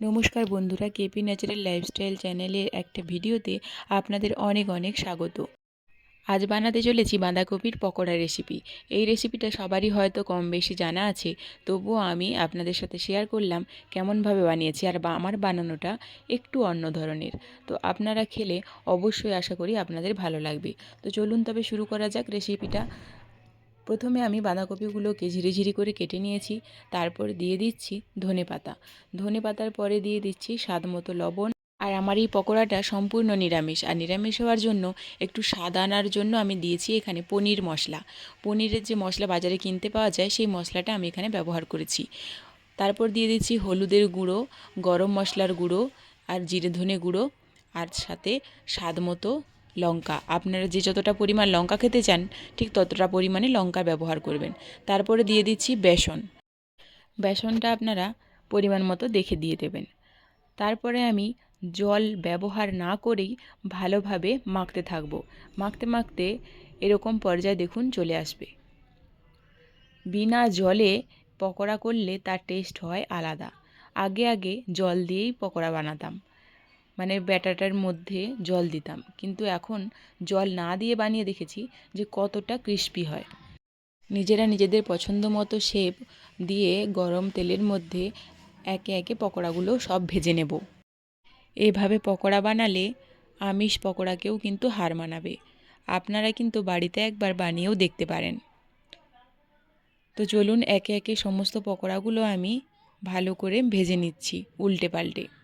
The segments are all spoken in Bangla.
নমস্কার বন্ধুরা কেপি ন্যাচারাল লাইফস্টাইল চ্যানেলের একটা ভিডিওতে আপনাদের অনেক অনেক স্বাগত। আজ বানাতে চলেছি বাঁধাকপির পকোড়া রেসিপি এই রেসিপিটা সবারই হয়তো কম বেশি জানা আছে, তবুও আমি আপনাদের সাথে শেয়ার করলাম কেমনভাবে বানিয়েছি আর আমার বানানোটা একটু অন্য ধরনের। তো আপনারা খেলে অবশ্যই আশা করি আপনাদের ভালো লাগবে। তো চলুন তবে শুরু করা যাক রেসিপিটা প্রথমে আমি বাঁধাকপিগুলোকে ঝিরি ঝিরি করে কেটে নিয়েছি, তারপর দিয়ে দিচ্ছি ধনে পাতা। ধনে পাতার পরে দিয়ে দিচ্ছি স্বাদ মতো লবণ। আর আমার এই পকোড়াটা সম্পূর্ণ নিরামিষ। আর নিরামিষ হওয়ার জন্য একটু স্বাদ আনার জন্য আমি দিয়েছি এখানে পনির মশলা। পনিরের যে মশলা বাজারে কিনতে পাওয়া যায়, সেই মশলাটা আমি এখানে ব্যবহার করেছি। তারপর দিয়ে দিচ্ছি হলুদের গুঁড়ো, গরম মশলার গুঁড়ো আর জিরে ধনে গুঁড়ো। আর সাথে স্বাদ মতো লঙ্কা। আপনারা যে যতটা পরিমাণ লঙ্কা খেতে চান, ঠিক ততটা পরিমাণে লঙ্কা ব্যবহার করবেন। তারপরে দিয়ে দিচ্ছি বেসন। বেসনটা আপনারা পরিমাণ মতো দেখে দিয়ে দেবেন। তারপরে আমি জল ব্যবহার না করেই ভালোভাবে মাখতে থাকব। মাখতে মাখতে এরকম পর্যায়ে দেখুন চলে আসবে। বিনা জলে পকোড়া করলে তার টেস্ট হয় আলাদা। আগে আগে জল দিয়েই পকোড়া বানাতাম। মানে ব্যাটাটার মধ্যে জল দিতাম। কিন্তু এখন জল না দিয়ে বানিয়ে দেখেছি যে কতটা ক্রিস্পি হয়। নিজেরা নিজেদের পছন্দ মতো শেপ দিয়ে গরম তেলের মধ্যে একে একে পকোড়াগুলো সব ভেজে নেব। এভাবে পকোড়া বানালে আমিষ পকোড়াকেও কিন্তু হার মানাবে। আপনারা কিন্তু বাড়িতে একবার বানিয়েও দেখতে পারেন। তো চলুন একে একে সমস্ত পকোড়াগুলো আমি ভালো করে ভেজে নিচ্ছি উল্টে পাল্টে।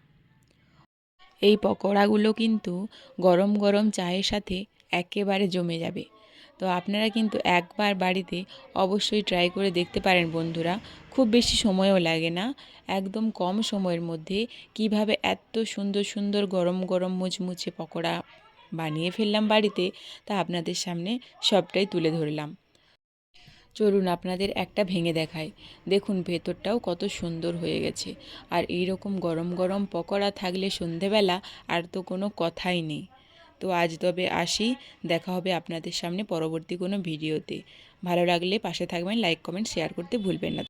এই পকোড়াগুলো কিন্তু গরম গরম চায়ের সাথে একেবারে জমে যাবে। তো আপনারা কিন্তু একবার বাড়িতে অবশ্যই ট্রাই করে দেখতে পারেন বন্ধুরা। খুব বেশি সময়ও লাগে না। একদম কম সময়ের মধ্যে কীভাবে এত সুন্দর সুন্দর গরম গরম মুচমুচে পকোড়া বানিয়ে ফেললাম বাড়িতে তা আপনাদের সামনে সবটাই তুলে ধরলাম। চলুন আপনাদের একটা ভেঙে দেখাই। দেখুন, ভেতরটাও কত সুন্দর হয়ে গেছে। আর এই রকম গরম গরম পকোড়া থাকলে সন্ধেবেলা আর তো কোনো কথাই নেই। তো আজ তবে আসি, দেখা হবে আপনাদের সামনে পরবর্তী কোনো ভিডিওতে। ভালো লাগলে পাশে থাকবেন, লাইক, কমেন্ট, শেয়ার করতে ভুলবেন না।